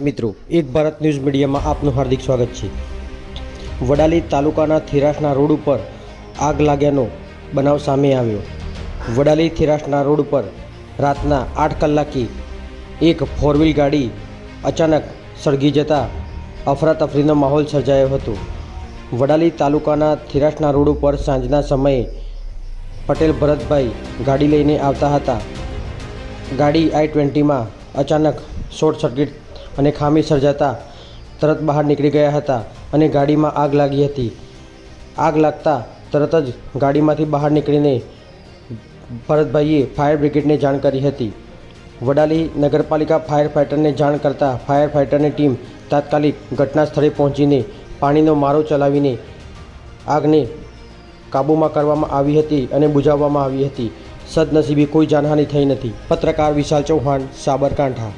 મિત્રો, એક ભારત ન્યૂઝ મીડિયામાં આપનું હાર્દિક સ્વાગત છે. વડાલી તાલુકાના થિરાસના રોડ ઉપર આગ લાગ્યાનો બનાવ સામે આવ્યો. વડાલી થિરાસના રોડ ઉપર રાતના આઠ કલાકે એક ફોર વ્હીલ ગાડી અચાનક સળગી જતા અફરાતફરીનો માહોલ સર્જાયો હતો. વડાલી તાલુકાના થિરાસના રોડ ઉપર સાંજના સમયે પટેલ ભરતભાઈ ગાડી લઈને આવતા હતા. ગાડી આઈ ટ્વેન્ટીમાં અચાનક શોર્ટ સર્કિટ અને ખામી સર્જાતા તરત બહાર નીકળી ગયા હતા અને ગાડીમાં આગ લાગી હતી. આગ લાગતા તરત જ ગાડીમાંથી બહાર નીકળીને ભરતભાઈએ ફાયર બ્રિગેડને જાણ કરી હતી. વડાલી નગરપાલિકા ફાયર ફાઇટરને જાણ કરતાં ફાયર ફાઇટરની ટીમ તાત્કાલિક ઘટના સ્થળે પહોંચીને પાણીનો મારો ચલાવીને આગને કાબૂમાં કરવામાં આવી હતી અને બુઝાવવામાં આવી હતી. સદનસીબે કોઈ જાનહાનિ થઈ નથી. પત્રકાર વિશાલ ચૌહાણ, સાબરકાંઠા.